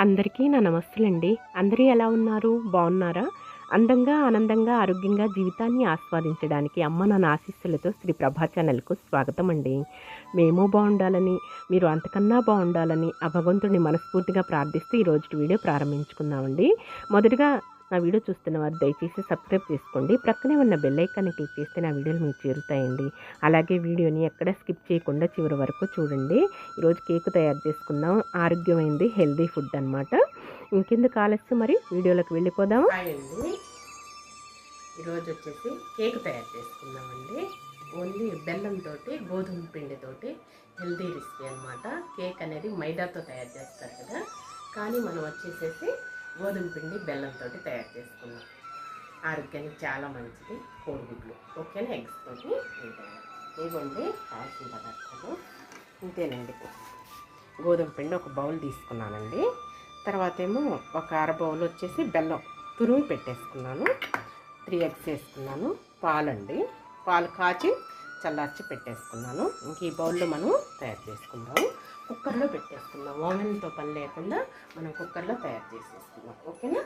అందరికీ నా నమస్తులండి. అందరూ ఎలా ఉన్నారు? బాగున్నారా? అందంగా ఆనందంగా ఆరోగ్యంగా జీవితాన్ని ఆస్వాదించడానికి అమ్మ నా ఆశీస్సులతో శ్రీ ప్రభా ఛానల్కు స్వాగతం అండి. మేము బాగుండాలని మీరు అంతకన్నా బాగుండాలని ఆ భగవంతుడిని మనస్ఫూర్తిగా ప్రార్థిస్తూ ఈరోజు వీడియో ప్రారంభించుకుందామండి. మొదటగా నా వీడియో చూస్తున్న వారు దయచేసి సబ్స్క్రైబ్ చేసుకోండి. ప్రక్కనే ఉన్న బెల్ ఐకాన్ని క్లిక్ చేస్తే నా వీడియోలు మీకు చేరుతాయండి. అలాగే వీడియోని ఎక్కడ స్కిప్ చేయకుండా చివరి వరకు చూడండి. ఈరోజు కేక్ తయారు చేసుకుందాం. ఆరోగ్యమైంది హెల్దీ ఫుడ్ అనమాట ఇంకెందుకు ఆలస్యం మరి? వీడియోలోకి వెళ్ళిపోదాం అండి ఈరోజు వచ్చేసి కేక్ తయారు చేసుకుందామండి. ఓన్లీ బెల్లంతో గోధుమ పిండితోటి హెల్దీ రెసిపీ అనమాట కేక్ అనేది మైదాతో తయారు చేస్తారు కదా. కానీ మనం వచ్చేసేసి గోధుమ పిండి బెల్లంతో తయారు చేసుకున్నాం. ఆరోగ్యానికి చాలా మంచిది. కోడిగుడ్లు ఓకేనా? ఎగ్స్ తోటి ఇవ్వండి కావాల్సిన పదార్థాలు. ఇంతేనండి. గోధుమ పిండి ఒక బౌల్ తీసుకున్నానండి. తర్వాత ఏమో ఒక అర బౌల్ వచ్చేసి బెల్లం తురుము పెట్టేసుకున్నాను. త్రీ ఎగ్స్ వేసుకున్నాను. పాలండి. పాలు కాచి చల్లార్చి పెట్టేసుకున్నాను. ఇంక ఈ బౌల్లో మనం తయారు చేసుకుందాము. కుక్కర్లో పెట్టేసుకుందాం ఓవెన్తో పని లేకుండా మనం కుక్కర్లో తయారు చేసేసుకుందాం. ఓకేనా?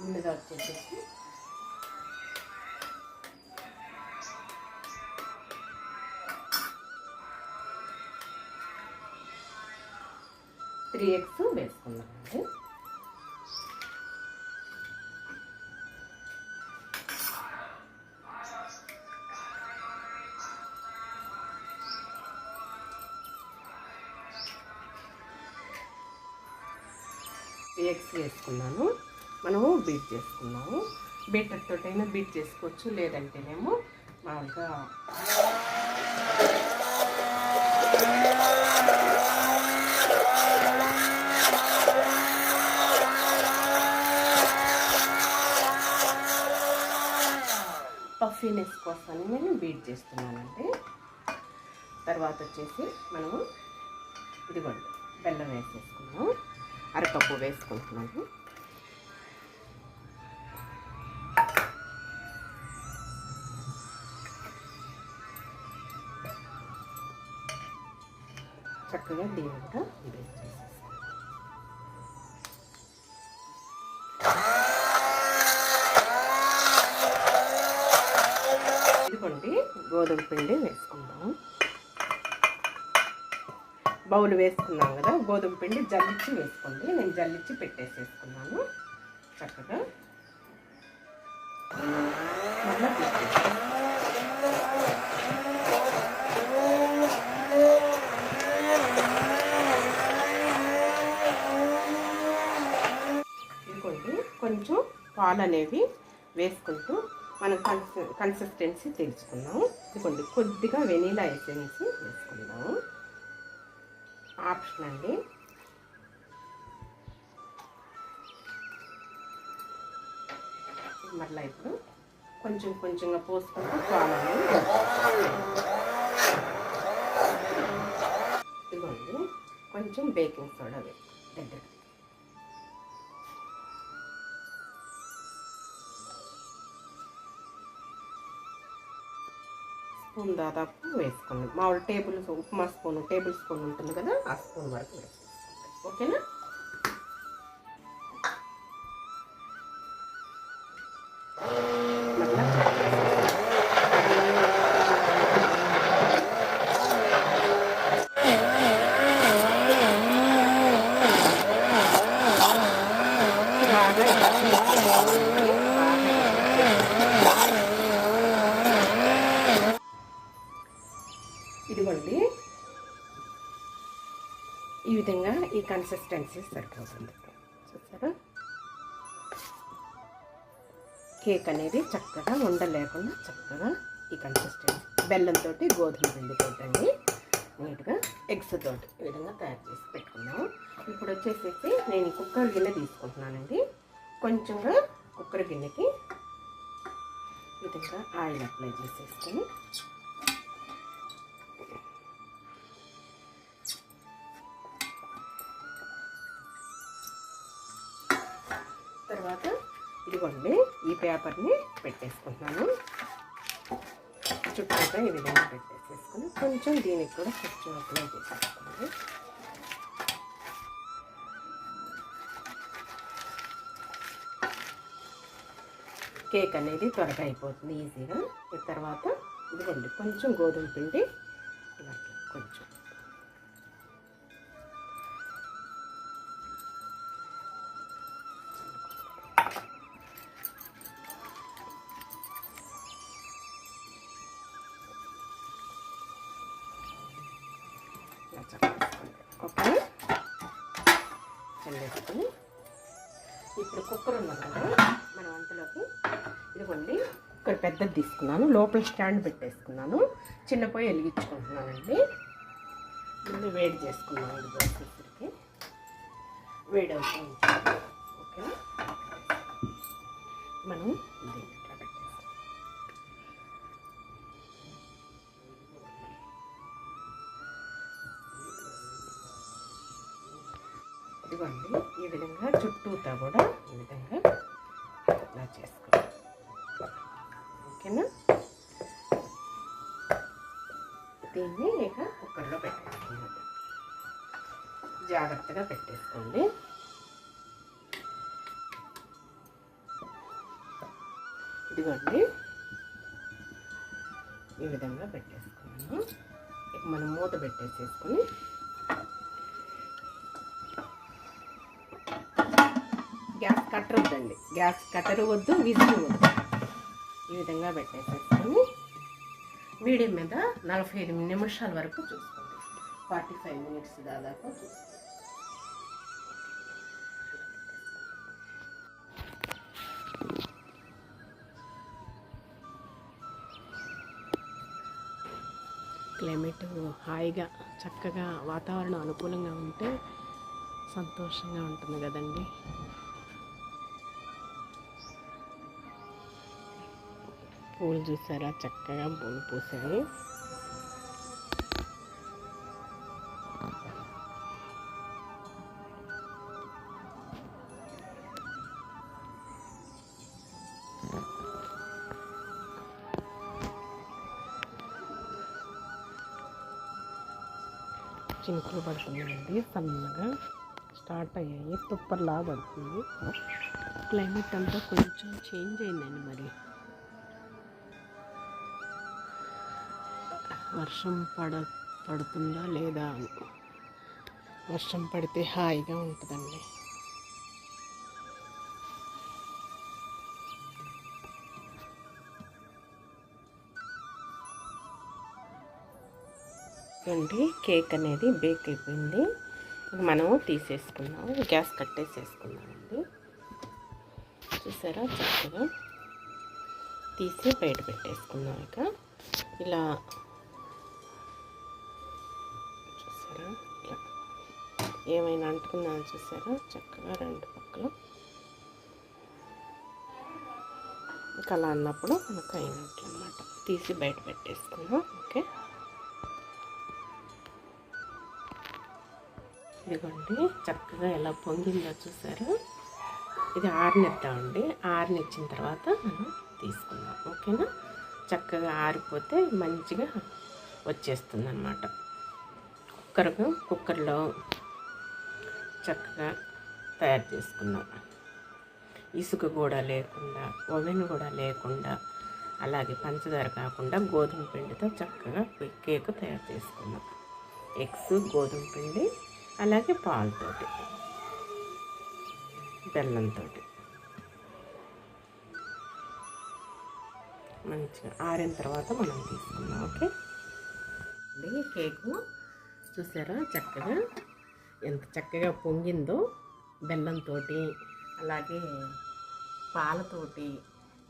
ముందుగా వచ్చేసేసి త్రీ ఎగ్స్ వేసుకుందామండి. ఎగ్స్ వేసుకున్నాను మనము బీట్ చేసుకున్నాము. బీటర్తో అయినా బీట్ చేసుకోవచ్చు లేదంటేనేమో మామూలుగా పఫీనెస్ కోసం నేను బీట్ చేస్తున్నానండి. తర్వాత వచ్చేసి మనము ఇదిగోండి బెల్లం వేసేసుకున్నాము. అరపప్పు వేసుకుంటున్నాను. చక్కగా దీన్ని కూడా బౌల్ వేసుకున్నాం కదా గోధుమ పిండి జల్లిచ్చి వేసుకోండి. నేను జల్లిచ్చి పెట్టేసేసుకున్నాను. చక్కగా. మళ్ళీ ఇదిగోండి కొంచెం పాలు అనేవి వేసుకుంటూ మనం కన్సి కన్సిస్టెన్సీ తెలుసుకుందాం ఇదిగోండి కొద్దిగా వెనీలా ఎసెన్స్ వేసుకుందాము ఆప్షన్ అండి. మళ్ళీ ఇప్పుడు కొంచెం కొంచెంగా పోసుకుంటూ కావాలి ఇదిగోండి కొంచెం బేకింగ్ సోడా దగ్గర. స్పూన్ దాదాపు వేసుకోండి. మామూలు table upma spoon table spoon ఉంటుంది కదా ఆ స్పూన్ వరకు వేసుకోండి. ఓకేనా? కన్సిస్టెన్సీ సరిపోతుంది. చూసారా? కేక్ అనేది చక్కగా ఉండలేకుండా చక్కగా ఈ కన్సిస్టెన్సీ బెల్లంతో గోధుమ పిండితో అండి నీట్గా ఎగ్స్ తోటి ఈ విధంగా తయారు చేసి పెట్టుకున్నాము ఇప్పుడు వచ్చేసేసి నేను కుక్కర్ గిన్నె తీసుకుంటున్నానండి. కొంచెంగా కుక్కర్ గిన్నెకి విధంగా ఆయిల్ అప్లై చేసేసుకొని చూడండి ఈ పేపర్ని పెట్టేసుకుంటున్నాను. చుట్టూ ఈ విధంగా పెట్టేసేసుకుని కొంచెం దీనికి కూడా కొంచెం అప్లై చేసేసుకోండి. కేక్ అనేది త్వరగా అయిపోతుంది ఈజీగా. తర్వాత ఇదిగోండి కొంచెం గోధుమ పిండి ఇలా కొంచెం చల్లేసుకోండి. ఓకే. చల్లేసుకొని ఇప్పుడు కుక్కర్ ఉన్నది కదా మన వంటలోకి ఇదిగోండి ఇక్కడ పెద్దది తీసుకున్నాను లోపల స్టాండ్ పెట్టేసుకున్నాను చిన్న పొయ్యి వెలిగించుకుంటున్నానండి. ముందు వేడి చేసుకున్నాను ఇది దోసరికి వేడి అవుతుంది. ఓకే మనం ఇదిగోండి ఈ విధంగా చుట్టూతా కూడా ఈ విధంగా ఇలా చేసుకోండి ఓకేనా? దీన్ని ఇక కుక్కర్లో పెట్టేసుకున్నాం జాగ్రత్తగా పెట్టేసుకోండి. ఇదిగోండి ఈ విధంగా పెట్టేసుకున్నాను. ఇక మనం మూత పెట్టేసేసుకొని కట్టర్ వద్దండి. గ్యాస్ కట్టర్ వద్దు విజిల్ వద్దు. ఈ విధంగా పెట్టేసేసుకొని మీడియం మీద నలభై ఐదు నిమిషాల వరకు చూసుకోండి. ఫార్టీ ఫైవ్ మినిట్స్ దాదాపు చూసుకోండి. క్లైమేట్ హాయిగా చక్కగా వాతావరణం అనుకూలంగా ఉంటే సంతోషంగా ఉంటుంది కదండి. పూలు చూసారా? చక్కగా పూలు పూసాయి చినుకులు పడుతున్నాయండి సన్నగా స్టార్ట్ అయ్యాయి. తుప్పర్లా పడుతుంది క్లైమేట్ అంతా కొంచెం చేంజ్ అయిందండి మరి. వర్షం పడ పడుతుందా లేదా? అని వర్షం పడితే హాయిగా ఉంటుందండి. అండి కేక్ అనేది బేక్ అయిపోయింది. మనము తీసేసుకున్నాము. గ్యాస్ కట్టేసేసుకున్నామండి. చూసారా? చక్కగా తీసి బయట పెట్టేసుకున్నాం ఇక. ఇలా ఏమైనా అంటుకున్నాను చూసారా? చక్కగా రెండు పక్కలు. ఇంకా అలా అన్నప్పుడు మనకు అయినట్లు అనమాట తీసి బయట పెట్టేసుకున్నాం ఓకే? ఇదిగోండి చక్కగా ఎలా పొంగిందో చూసారు? ఇది ఆరినిద్దామండి ఆరినిచ్చిన తర్వాత మనం తీసుకుందాం. ఓకేనా? చక్కగా ఆరిపోతే మంచిగా వచ్చేస్తుంది అనమాట కుక్కర్ కుక్కర్లో చక్కగా తయారు చేసుకున్నాం. ఇసుక కూడా లేకుండా ఓవెన్ కూడా లేకుండా అలాగే పంచదార కాకుండా గోధుమ పిండితో చక్కగా కేక్ తయారు చేసుకున్నాం. ఎగ్స్ గోధుమ పిండి అలాగే పాలతోటి బెల్లంతో మంచిగా ఆరిన తర్వాత మనం తీసుకున్నాం ఓకే? అండి కేకు చూసారా? చక్కగా ఎంత చక్కగా పొంగిందో బెల్లంతో అలాగే పాలతోటి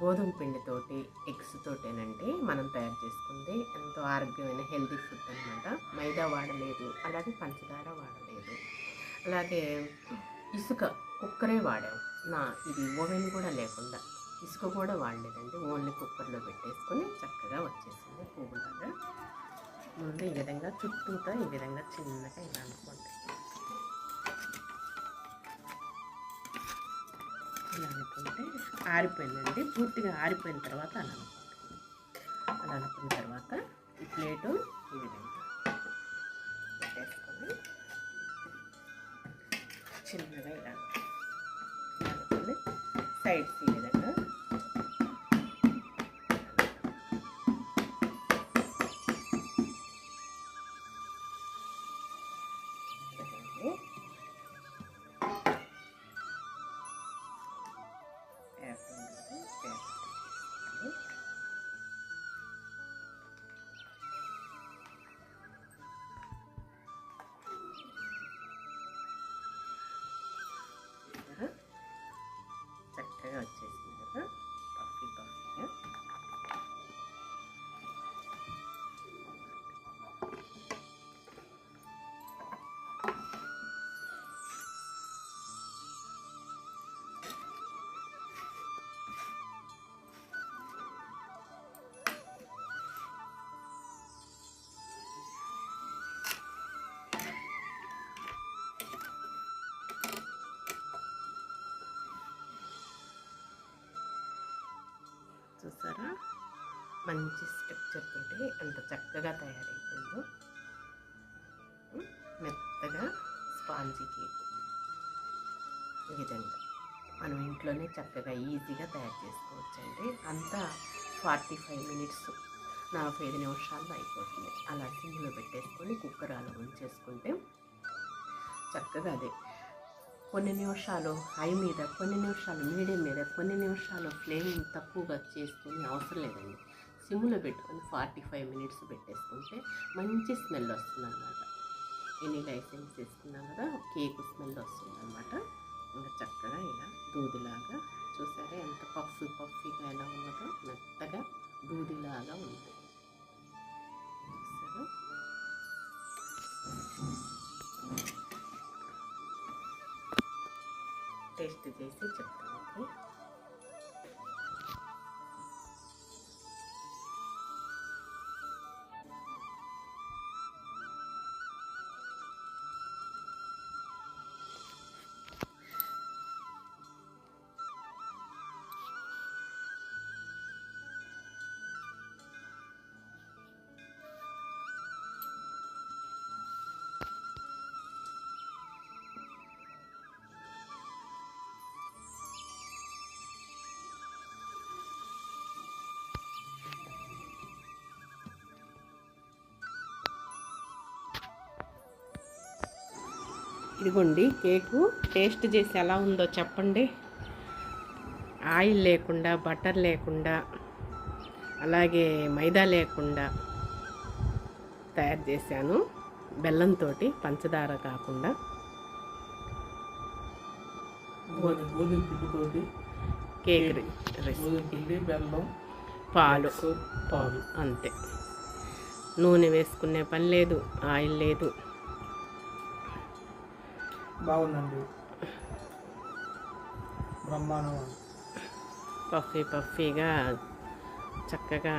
గోధుమ పిండితోటి ఎగ్స్ తోటేనండి మనం తయారు చేసుకుంది. ఎంతో ఆరోగ్యమైన హెల్తీ ఫుడ్ అనమాట మైదా వాడలేదు అలాగే పంచదార వాడలేదు అలాగే ఇసుక కుక్కరే వాడాం. నా ఇది ఓవెన్ కూడా లేకుండా ఇసుక కూడా వాడలేదండి. ఓన్లీ కుక్కర్లో పెట్టేసుకొని చక్కగా వచ్చేసింది పువ్వులాగా. ముందు ఈ విధంగా చుట్టూతో ఈ విధంగా చిన్నగా ఇలా అనుకోండి. అలా అనుకుంటే ఆరిపోయిందండి. పూర్తిగా ఆరిపోయిన తర్వాత అలా అనుకోండి అలా అనుకున్న తర్వాత ఈ ప్లేటు ఈ విధంగా పెట్టేసుకొని చిన్నగా ఇలా ఇలా అనుకోండి సైడ్స్ ఈ విధంగా చూసారా? మంచి స్ట్రక్చర్ తోటి ఎంత చక్కగా తయారైపోయిందో. మెత్తగా స్పాంజీ కేక్. ఈ విధంగా మనం ఇంట్లోనే చక్కగా ఈజీగా తయారు చేసుకోవచ్చండి. అంతా ఫార్టీ ఫైవ్ మినిట్స్ నలభై ఐదు నిమిషాల్లో అయిపోతుంది. అలా సిమ్లో పెట్టేసుకొని కుక్కర్ అలా ఉంచేసుకుంటే చక్కగా అదే కొన్ని నిమిషాలు హై మీద కొన్ని నిమిషాలు మీడియం మీద కొన్ని నిమిషాలు ఫ్లేమ్ తక్కువగా చేసుకుని అవసరం లేదండి. సిమ్లో పెట్టుకొని ఫార్టీ ఫైవ్ మినిట్స్ పెట్టేసుకుంటే మంచి స్మెల్ వస్తుంది అనమాట ఎన్ని లైసెన్స్ తీసుకున్నాం కదా కేక్ స్మెల్ వస్తుంది అనమాట ఇంకా చక్కగా ఇలా దూదిలాగా చేసి చెప్తాను ఇదిగోండి కేకు టేస్ట్ చేసి ఎలా ఉందో చెప్పండి. ఆయిల్ లేకుండా బటర్ లేకుండా అలాగే మైదా లేకుండా తయారు చేశాను. బెల్లంతో పంచదార కాకుండా. Cake recipe. బెల్లం పాలు. పాలు. అంతే. నూనె వేసుకునే పని లేదు ఆయిల్ లేదు. బాగుందండి. బ్రహ్మాండం పఫీ పఫీగా చక్కగా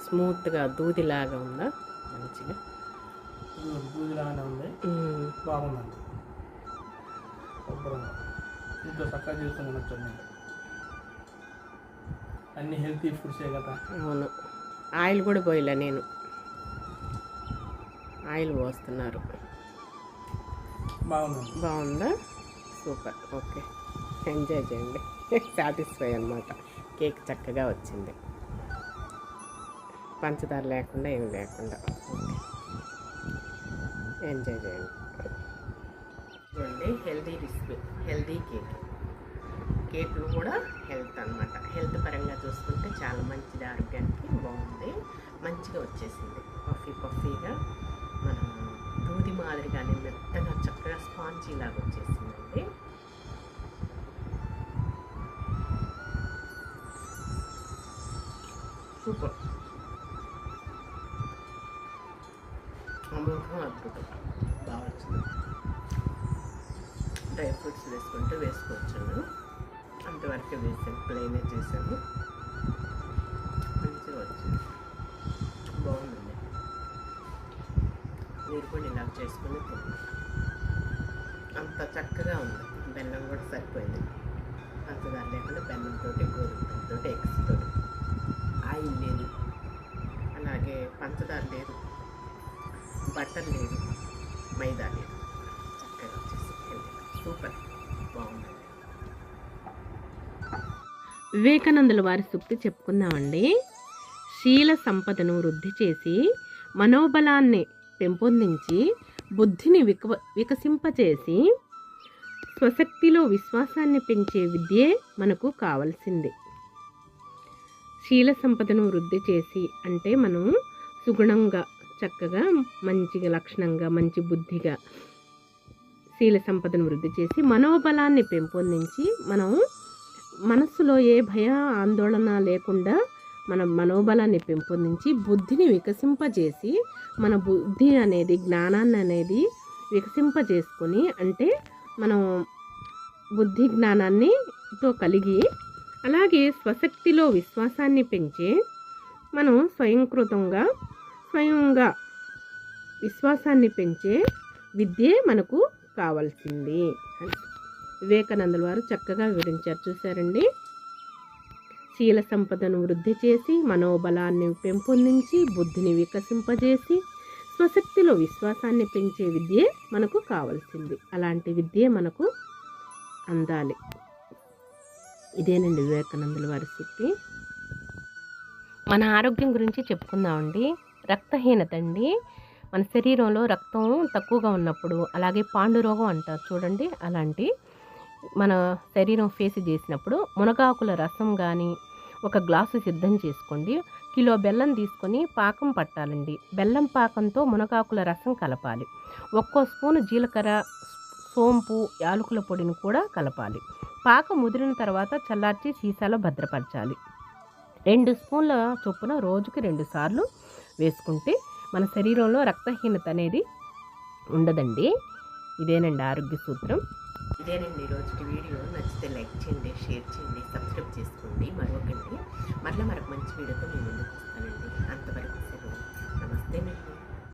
స్మూత్గా దూదిలాగా ఉందా? మంచిగా. దూదిలాగానే ఉంది. బాగుందండి. శుభ్రంగా. ఇంట్లో చక్కగా చేసుకుని తినొచ్చండి అన్ని హెల్తీ ఫుడ్సే కదా. అవును. ఆయిల్ కూడా పోయిలే నేను. ఆయిల్ పోస్తున్నారు. బాగుంది. బాగుందా? సూపర్. ఓకే. ఎంజాయ్ చేయండి. సాటిస్ఫై అనమాట కేక్ చక్కగా వచ్చింది. పంచదార లేకుండా ఏమి లేకుండా. ఓకే. ఎంజాయ్ చేయండి. చూడండి హెల్దీ రెసిపీ హెల్దీ కేక్ కేక్లు కూడా హెల్త్ అన్నమాట. హెల్త్ పరంగా చూసుకుంటే చాలా మంచిది ఆరోగ్యానికి బాగుంది. మంచిగా వచ్చేసింది. పఫీ పఫీగా మనం దూది మాదిరిగానే మెత్తగా చక్కగా స్పాంజీ లాగా వచ్చేసిందండి. సూపర్. అమృతం అద్భుతం. బాగా వచ్చింది డ్రై ఫ్రూట్స్ వేసుకుంటే వేసుకోవచ్చు అంతవరకు వేసాను ప్లెయిన్ చేశాను. మంచిగా వచ్చింది. బాగుంది. మీరు కూడా ఇలా చేసుకుని అంత చక్కగా ఉంది. బెల్లం కూడా సరిపోయింది. పంచదార లేకుండా బెల్లంతో గోధుమతో ఎగ్స్తో ఆయిల్ లేదు. అలాగే పంచదార లేదు. బట్టర్ లేదు. మైదా లేదు. చక్కగా వచ్చేసి సూపర్. బాగుంది. వివేకానందుల వారి సూక్తి చెప్పుకుందామండి. శీల సంపదను వృద్ధి చేసి మనోబలాన్ని పెంపొందించి బుద్ధిని విక వికసింపచేసి స్వశక్తిలో విశ్వాసాన్ని పెంచే విద్యే మనకు కావలసింది. శీల సంపదను వృద్ధి చేసి అంటే మనం సుగుణంగా చక్కగా మంచిగా లక్షణంగా మంచి బుద్ధిగా శీల సంపదను వృద్ధి చేసి మనోబలాన్ని పెంపొందించి మనం మనస్సులో ఏ భయ ఆందోళన లేకుండా మన మనోబలాన్ని పెంపొందించి బుద్ధిని వికసింపజేసి మన బుద్ధి అనేది జ్ఞానాన్ని అనేది వికసింపజేసుకొని అంటే మనం బుద్ధి జ్ఞానాన్ని తో కలిగి అలాగే స్వశక్తిలో విశ్వాసాన్ని పెంచే మనం స్వయంకృతంగా స్వయంగా విశ్వాసాన్ని పెంచే విద్యే మనకు కావాల్సింది అని వివేకానందుల వారు చక్కగా వివరించారు. చూసారండి శీల సంపదను వృద్ధి చేసి మనోబలాన్ని పెంపొందించి బుద్ధిని వికసింపజేసి స్వశక్తిలో విశ్వాసాన్ని పెంచే విద్యే మనకు కావాల్సింది. అలాంటి విద్యే మనకు అందాలి. ఇదేనండి వివేకానందుల వారి సూక్తి మన ఆరోగ్యం గురించి చెప్పుకుందామండి. రక్తహీనత అండి. మన శరీరంలో రక్తం తక్కువగా ఉన్నప్పుడు అలాగే పాండురోగం అంటారు చూడండి అలాంటి మన శరీరం ఫేస్ చేసినప్పుడు మునగాకుల రసం కానీ ఒక గ్లాసు సిద్ధం చేసుకోండి. కిలో బెల్లం తీసుకొని పాకం పట్టాలండి. బెల్లం పాకంతో మునగాకుల రసం కలపాలి. ఒక్కో స్పూను జీలకర్ర సోంపు యాలకుల పొడిని కూడా కలపాలి. పాకం ముదిరిన తర్వాత చల్లార్చి సీసాలో భద్రపరచాలి. రెండు స్పూన్ల చొప్పున రోజుకి రెండు సార్లు వేసుకుంటే మన శరీరంలో రక్తహీనత అనేది ఉండదండి. ఇదేనండి ఆరోగ్య సూత్రం. ఇదేనండి ఈరోజుకి వీడియో. నచ్చితే లైక్ చేయండి షేర్ చేయండి సబ్స్క్రైబ్ చేసుకోండి. మరొకండి మరలా మరొక మంచి వీడియోతో నేను ముందుకు వస్తానండి. అంతవరకు సెలవు. నమస్తే